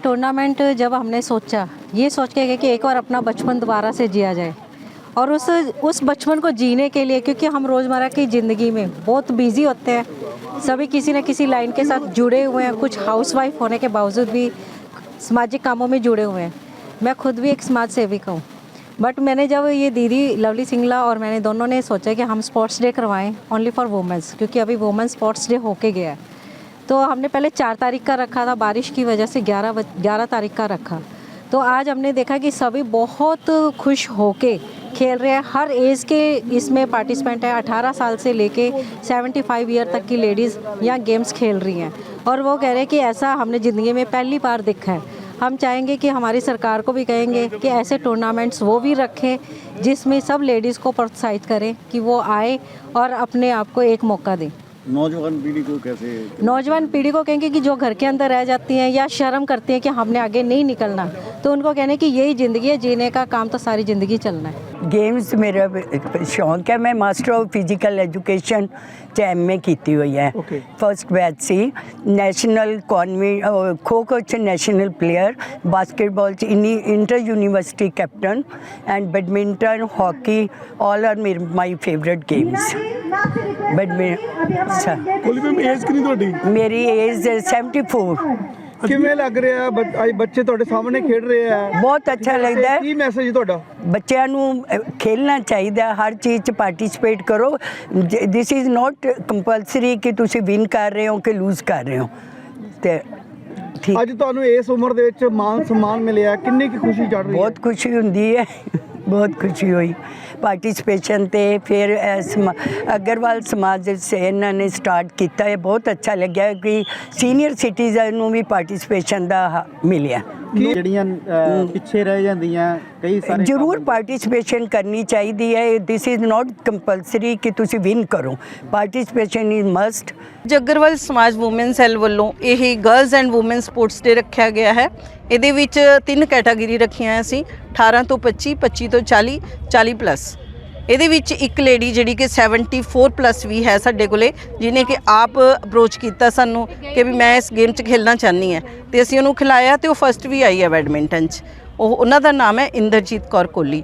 Tournament जब हमने सोचा, ये सोच के कि एक बार अपना बचपन दोबारा से जिया जाए। और उस उस बचपन को जीने के लिए, क्योंकि हम रोज़मर्रा की ज़िंदगी में बहुत बिज़ी होते हैं। सभी किसी न किसी लाइन के साथ जुड़े हुए हैं। कुछ हाउसवाइफ होने के बावजूद भी सामाजिक कामों में जुड़े हुए हैं। मैं खुद भी एक समाज सेविका हूँ। बट मैंने जब ये दीदी लवली सिंगला और मैंने दोनों ने सोचा कि हम स्पोर्ट्स डे करवाएँ ओनली फॉर वुमेंस क्योंकि अभी वुमेंस स्पोर्ट्स डे होके गया है। तो हमने पहले चार तारीख का रखा था, बारिश की वजह से ग्यारह ग्यारह तारीख का रखा। तो आज हमने देखा कि सभी बहुत खुश होके खेल रहे हैं। हर एज के इसमें पार्टिसिपेंट है। 18 साल से लेके 75 ईयर तक की लेडीज़ यहाँ गेम्स खेल रही हैं। और वो कह रहे हैं कि ऐसा हमने ज़िंदगी में पहली बार देखा है। हम चाहेंगे कि हमारी सरकार को भी कहेंगे कि ऐसे टूर्नामेंट्स वो भी रखें जिसमें सब लेडीज़ को प्रोत्साहित करें कि वो आए और अपने आप को एक मौका दें। नौजवान पीढ़ी को कैसे नौजवान पीढ़ी को कहेंगे कि जो घर के अंदर रह जाती हैं या शर्म करती हैं कि हमने आगे नहीं निकलना तो उनको कहने कि यही ज़िंदगी है जीने का काम तो सारी ज़िंदगी चलना है। गेम्स मेरा शौक है मैं मास्टर ऑफ़ फ़िज़िकल एजुकेशन चैम में की हुई है। फ़र्स्ट बैच से नेशनल कॉन्वी खो खो से national player basketball inter university captain and badminton hockey all are my favourite games. Favourite games badminton ਕੋਲੀ ਮੈਮ ਏਜ ਕਿੰਨੀ ਤੁਹਾਡੀ? ਮੇਰੀ ਏਜ 74 ਕਿਵੇਂ ਲੱਗ ਰਿਹਾ? ਬੱਚ- ਅੱਜ ਬੱਚੇ ਤੁਹਾਡੇ ਸਾਹਮਣੇ ਖੇਡ ਰਹੇ ਆ। ਬਹੁਤ ਅੱਛਾ ਲੱਗਦਾ ਹੈ। ਕੀ ਮੈਸੇਜ ਤੁਹਾਡਾ? ਬੱਚਿਆਂ ਨੂੰ ਅਹ, ਖੇਲਣਾ ਚਾਹੀਦਾ ਹੈ, ਹਰ ਚੀਜ਼ 'ਚ ਪਾਰਟਿਸਿਪੇਟ ਕਰੋ। ਦਿਸ ਇਜ਼ ਨਾਟ ਕੰਪਲਸਰੀ ਕਿ ਤੁਸੀਂ ਵਿਨ ਕਰ ਰਹੇ ਹੋ ਕਿ ਲੂਜ਼ ਕਰ ਰਹੇ ਹੋ। ਤੇ ਠੀਕ। ਅੱਜ ਤੁਹਾਨੂੰ ਇਸ ਉਮਰ ਦੇ ਵਿੱਚ ਮਾਨ ਸਨਮਾਨ ਮਿਲਿਆ। ਕਿੰਨੀ ਕੁ ਖੁਸ਼ੀ ਚੜ ਰਹੀ ਹੈ? ਬਹੁਤ ਖੁਸ਼ੀ ਹੁੰਦੀ ਹੈ। ਬਹੁਤ ਖੁਸ਼ੀ ਹੋਈ। ਪਾਰਟਿਸਿਪੇਸ਼ਨ ਤੇ ਫਿਰ ਇਹ ਸਮਾ- ਅਗਰਵਾਲ ਸਮਾਜ ਸੇ, ਇਹਨਾਂ ਨੇ ਸਟਾਰਟ ਕੀਤਾ। ਹੈ ਬਹੁਤ ਅੱਛਾ ਲੱਗਿਆ ਕਿ ਸੀਨੀਅਰ ਸਿਟੀਜ਼ਨ ਨੂੰ ਵੀ ਪਾਰਟਿਸਿਪੇਸ਼ਨ ਦਾ ਹ- ਮਿਲਿਆ। ਜਿਹੜੀਆਂ ਅਹ, ਪਿੱਛੇ ਰਹਿ ਜਾਂਦੀਆਂ ਕਈ ਸਾਰੇ ਜ਼ਰੂਰ ਪਾਰਟਿਸਿਪੇਸ਼ਨ ਕਰਨੀ ਚਾਹੀਦੀ ਹੈ। ਦਿਸ ਇਜ਼ ਨਾਟ ਕੰਪਲਸਰੀ ਕਿ ਤੁਸੀਂ ਵਿਨ ਕਰੋ। ਪਾਰਟਿਸਿਪੇਸ਼ਨ ਇਜ਼ ਮਸਟ ਜੱਗਰਵਾਲ ਸਮਾਜ ਔਮਨ ਸੈੱਲ ਵੱਲੋਂ ਇਹ girls and women sports day ਰੱਖਿਆ ਗਿਆ ਹੈ। ਇਹਦੇ ਵਿੱਚ ਤਿੰਨ ਕੈਟਾਗਰੀ ਰੱਖੀਆਂ ਅਸੀਂ 18 ਤੋਂ 25 25 ਤੋਂ 40 40 ਪਲੱਸ ਇਹਦੇ ਵਿੱਚ ਇੱਕ ਲੇਡੀ ਜਿਹੜੀ ਕਿ 74 ਪਲੱਸ ਵੀ ਹੈ ਸਾਡੇ ਕੋਲੇ ਜਿਨੇ ਕਿ ਆਪ ਅਪਰੋਚ ਕੀਤਾ ਸਾਨੂੰ ਕਿ ਵੀ ਮੈਂ ਇਸ ਗੇਮ 'ਚ ਖੇਲਣਾ ਚਾਹਨੀ ਹੈ। ਤੇ ਅਸੀਂ ਉਹਨੂੰ ਖਿਲਾਇਆ ਤੇ ਉਹ ਫਸਟ ਵੀ ਆਈ ਹੈ ਬੈਡਮਿੰਟਨ 'ਚ। ਉਹ, ਉਹਨਾਂ ਦਾ ਨਾਮ ਹੈ ਇੰਦਰਜੀਤ ਕੌਰ ਕੋਹਲੀ।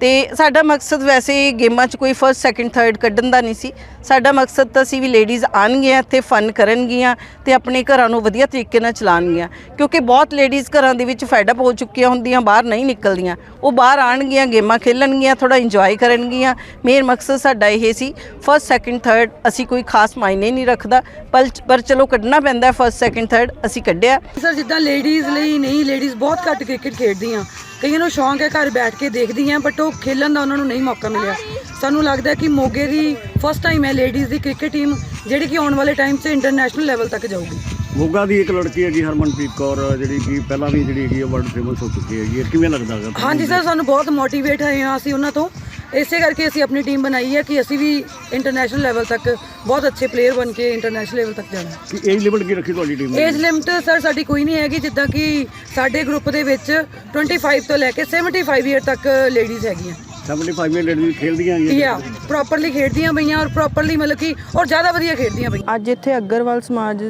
ਤੇ ਸਾਡਾ ਮਕਸਦ ਵੈਸੇ ਗੇਮਾਂ 'ਚ ਕੋਈ ਫਰਸਟ ਸੈਕਿੰਡ ਥਰਡ ਕੱਢਣ ਦਾ ਨਹੀਂ ਸੀ। ਸਾਡਾ ਮਕਸਦ ਤਾਂ ਸੀ ਵੀ ਲੇਡੀਜ਼ ਆਣਗੀਆਂ ਇੱਥੇ ਫਨ ਕਰਨਗੀਆਂ ਤੇ ਆਪਣੇ ਘਰਾਂ ਨੂੰ ਵਧੀਆ ਤਰੀਕੇ ਨਾਲ ਚਲਾਉਣਗੀਆਂ। ਕਿਉਂਕਿ ਬਹੁਤ ਲੇਡੀਜ਼ ਘਰਾਂ ਦੇ ਵਿੱਚ ਫੈਡ ਅਪ ਹੋ ਚੁੱਕੀਆਂ ਹੁੰਦੀਆਂ, ਬਾਹਰ ਨਹੀਂ ਨਿਕਲਦੀਆਂ। ਉਹ ਬਾਹਰ ਆਣਗੀਆਂ ਗੇਮਾਂ ਖੇਲਣਗੀਆਂ ਥੋੜਾ ਇੰਜੋਏ ਕਰਨਗੀਆਂ। ਮੇਨ ਮਕਸਦ ਸਾਡਾ ਇਹ ਸੀ ਫਰਸਟ ਸੈਕਿੰਡ ਥਰਡ ਅਸੀਂ ਕੋਈ ਖਾਸ ਮਾਇਨੇ ਨਹੀਂ ਰੱਖਦਾ। ਪਰ ਪਰ ਚਲੋ ਕੱਢਣਾ ਪੈਂਦਾ ਫਰਸਟ ਸੈਕਿੰਡ ਥਰਡ ਅਸੀਂ ਕੱਢਿਆ। ਸਰ ਜਿੱਦਾਂ ਲੇਡੀਜ਼ ਲਈ ਨਹੀਂ ਲੇਡੀਜ਼ ਬਹੁਤ ਘੱਟ ਕ੍ਰਿਕਟ ਖੇਡਦੀਆਂ। ਕਈਆਂ ਨੂੰ ਸ਼ੌਂਕ ਹੈ ਘਰ ਬੈਠ ਕੇ ਦੇਖਦੀਆਂ ਬਟ ਉਹ ਖੇਲਣ ਦਾ ਉਹਨਾਂ ਨੂੰ ਨਹੀਂ ਮੌਕਾ ਮਿਲਿਆ। ਸਾਨੂੰ ਲੱਗਦਾ ਕਿ ਮੋਗੇ ਦੀ ਫਸਟ ਟਾਈਮ ਹੈ ਲੇਡੀਜ਼ ਦੀ ਕ੍ਰਿਕਟ ਟੀਮ ਜਿਹੜੀ ਕਿ ਆਉਣ ਵਾਲੇ ਟਾਈਮ 'ਚ ਇੰਟਰਨੈਸ਼ਨਲ ਲੈਵਲ ਤੱਕ ਜਾਊਗੀ। ਮੋਗਾ ਦੀ ਇੱਕ ਲੜਕੀ ਹੈਗੀ ਹਰਮਨਪ੍ਰੀਤ ਕੌਰ ਜਿਹੜੀ ਕਿ ਪਹਿਲਾਂ ਵੀ ਜਿਹੜੀ ਹੈਗੀ ਵਰਲਡ ਫੇਮਸ ਹੋ ਚੁੱਕੀ ਹੈਗੀ ਕਿਵੇਂ ਲੱਗਦਾ ਹੈਗਾ? ਹਾਂਜੀ ਸਰ ਸਾਨੂੰ ਬਹੁਤ ਮੋਟੀਵੇਟ ਹੋਏ ਹਾਂ ਅਸੀਂ ਉਹਨਾਂ ਤੋਂ। ਇਸੇ ਕਰਕੇ ਅਸੀਂ ਆਪਣੀ ਟੀਮ ਬਣਾਈ ਹੈ ਕਿ ਅਸੀਂ ਵੀ ਇੰਟਰਨੈਸ਼ਨਲ ਲੈਵਲ ਤੱਕ ਬਹੁਤ ਅੱਛੇ ਪਲੇਅਰ ਬਣ ਕੇ ਇੰਟਰਨੈਸ਼ਨਲ ਲੈਵਲ ਤੱਕ ਜਾਣਾ। ਕਿ ਏਜ ਲਿਮਟ ਕੀ ਰੱਖੀ ਤੁਹਾਡੀ ਟੀਮ ਏਜ ਲਿਮਟ ਸਰ ਸਾਡੀ ਕੋਈ ਨਹੀਂ ਹੈਗੀ ਜਿੱਦਾਂ ਕਿ ਸਾਡੇ ਗਰੁੱਪ ਦੇ ਵਿੱਚ 25 ਤੋਂ ਲੈ ਕੇ 75 ਇਅਰ ਤੱਕ ਲੇਡੀਜ਼ ਹੈਗੀਆਂ। 75 ਇਅਰ ਲੇਡੀਜ਼ ਖੇਲਦੀਆਂ ਹੈਗੀਆਂ ਯਾ ਪ੍ਰੋਪਰਲੀ ਖੇਡਦੀਆਂ ਪਈਆਂ ਔਰ ਪ੍ਰੋਪਰਲੀ ਮਤਲਬ ਕਿ ਔਰ ਜ਼ਿਆਦਾ ਵਧੀਆ ਖੇਡਦੀਆਂ ਪਈਆਂ। ਅੱਜ ਇੱਥੇ ਅਗਰਵਾਲ ਸਮਾਜ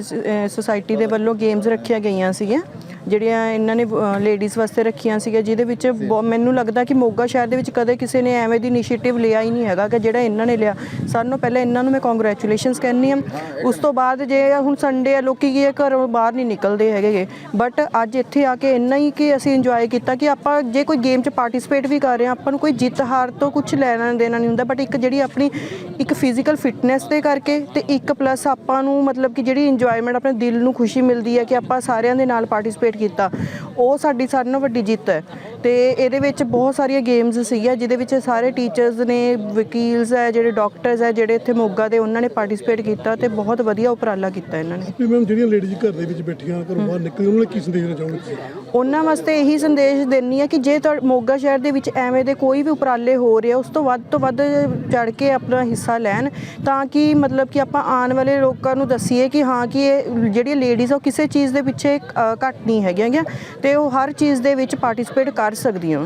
ਸੁਸਾਇਟੀ ਦੇ ਵੱਲੋਂ ਗੇਮਸ ਰੱਖੀਆਂ ਗਈਆਂ ਸੀਗੀਆਂ। ਜਿਹੜੀਆਂ ਇਹਨਾਂ ਨੇ ਲੇਡੀਜ਼ ਵਾਸਤੇ ਰੱਖੀਆਂ ਸੀਗੀਆਂ ਜਿਹਦੇ ਵਿੱਚ ਮੈਨੂੰ ਲੱਗਦਾ ਕਿ ਮੋਗਾ ਸ਼ਹਿਰ ਦੇ ਵਿੱਚ ਕਦੇ ਕਿਸੇ ਨੇ ਐਵੇਂ ਦੀ ਇਨੀਸ਼ੀਏਟਿਵ ਲਿਆ ਹੀ ਨਹੀਂ ਹੈਗਾ ਕਿ ਜਿਹੜਾ ਇਹਨਾਂ ਨੇ ਲਿਆ। ਸਾਨੂੰ ਪਹਿਲਾਂ ਇਹਨਾਂ ਨੂੰ ਮੈਂ ਕੰਗ੍ਰੈਚੁਲੇਸ਼ਨਸ ਕਹਿੰਨੀ ਆ ਉਸ ਤੋਂ ਬਾਅਦ ਜੇ ਹੁਣ ਸੰਡੇ ਆ ਲੋਕੀ ਕੀ ਘਰੋਂ ਬਾਹਰ ਨਹੀਂ ਨਿਕਲਦੇ ਹੈਗੇ। ਬਟ ਅੱਜ ਇੱਥੇ ਆ ਕੇ ਇੰਨਾ ਹੀ ਕਿ ਅਸੀਂ ਇੰਜੋਏ ਕੀਤਾ ਕਿ ਆਪਾਂ ਜੇ ਕੋਈ ਗੇਮ 'ਚ ਪਾਰਟਿਸਿਪੇਟ ਵੀ ਕਰ ਰਹੇ ਹਾਂ ਆਪਾਂ ਨੂੰ ਕੋਈ ਜਿੱਤ ਹਾਰ ਤੋਂ ਕੁਝ ਲੈਣਾ ਦੇਣਾ ਨਹੀਂ ਹੁੰਦਾ। ਬਟ ਇੱਕ ਜਿਹੜੀ ਆਪਣੀ ਇੱਕ ਫਿਜ਼ੀਕਲ ਫਿਟਨੈਸ ਦੇ ਕਰਕੇ ਤੇ ਇੱਕ ਪਲੱਸ ਆਪਾਂ ਨੂੰ ਮਤਲਬ ਕਿ ਜਿਹੜੀ ਇੰਜੋਇਮੈਂਟ ਆਪਣੇ ਦਿਲ ਨੂੰ ਖੁਸ਼ੀ ਮਿਲਦੀ ਹੈ ਕਿ ਆਪਾਂ ਸਾਰਿਆਂ ਦੇ ਨਾਲ ਪਾਰਟਿਸਿਪੇਟ ਕੀਤਾ। ਉਹ ਸਾਡੀ ਸਾਰਿਆਂ ਨਾਲੋਂ ਵੱਡੀ ਜਿੱਤ ਹੈ। ਤੇ ਇਹਦੇ ਵਿੱਚ ਬਹੁਤ ਸਾਰੀਆਂ ਗੇਮਸ ਸੀਗੀਆਂ ਜਿਹਦੇ ਵਿੱਚ ਸਾਰੇ ਟੀਚਰਸ ਨੇ ਵਕੀਲਸ ਹੈ ਜਿਹੜੇ ਡਾਕਟਰਸ ਹੈ ਜਿਹੜੇ ਇੱਥੇ ਮੋਗਾ ਦੇ ਉਹਨਾਂ ਨੇ ਪਾਰਟਿਸਿਪੇਟ ਕੀਤਾ ਤੇ ਬਹੁਤ ਵਧੀਆ ਉਪਰਾਲਾ ਕੀਤਾ ਇਹਨਾਂ ਨੇ। ਵੀ ਮੈਮ ਜਿਹੜੀਆਂ ਲੇਡੀਜ਼ ਘਰ ਦੇ ਵਿੱਚ ਬੈਠੀਆਂ ਘਰੋਂ ਬਾਹਰ ਨਿਕਲੀ ਉਹਨਾਂ ਨੂੰ ਕੀ ਸੰਦੇਸ਼ ਦੇਣਾ ਤੁਸੀਂ ਉਹਨਾਂ ਵਾਸਤੇ ਇਹੀ ਸੰਦੇਸ਼ ਦੇਣੀ ਹੈ ਕਿ ਜੇ ਤੁਹਾ ਮੋਗਾ ਸ਼ਹਿਰ ਦੇ ਵਿੱਚ ਐਵੇਂ ਦੇ ਕੋਈ ਵੀ ਉਪਰਾਲੇ ਹੋ ਰਹੇ ਆ ਉਸ ਤੋਂ ਵੱਧ ਤੋਂ ਵੱਧ ਚੜ ਕੇ ਆਪਣਾ ਹਿੱਸਾ ਲੈਣ ਤਾਂ ਕਿ ਮਤਲਬ ਕਿ ਆਪਾਂ ਆਉਣ ਵਾਲੇ ਲੋਕਾਂ ਨੂੰ ਦੱਸੀਏ ਕਿ ਹਾਂ ਕਿ ਇਹ ਜਿਹੜੀਆਂ ਲੇਡੀਜ਼ ਆ ਉਹ ਕਿਸੇ ਚੀਜ਼ ਦੇ ਪਿੱਛੇ ਅ, ਘੱਟ ਨਹੀਂ ਹੈਗੀਆਂ ਗੀਆਂ ਤੇ ਉਹ ਹਰ ਚੀਜ਼ ਦੇ ਵਿੱਚ ਪਾਰਟਿਸਿਪੇਟ ਕਰ ਸਕਦੀਆਂ।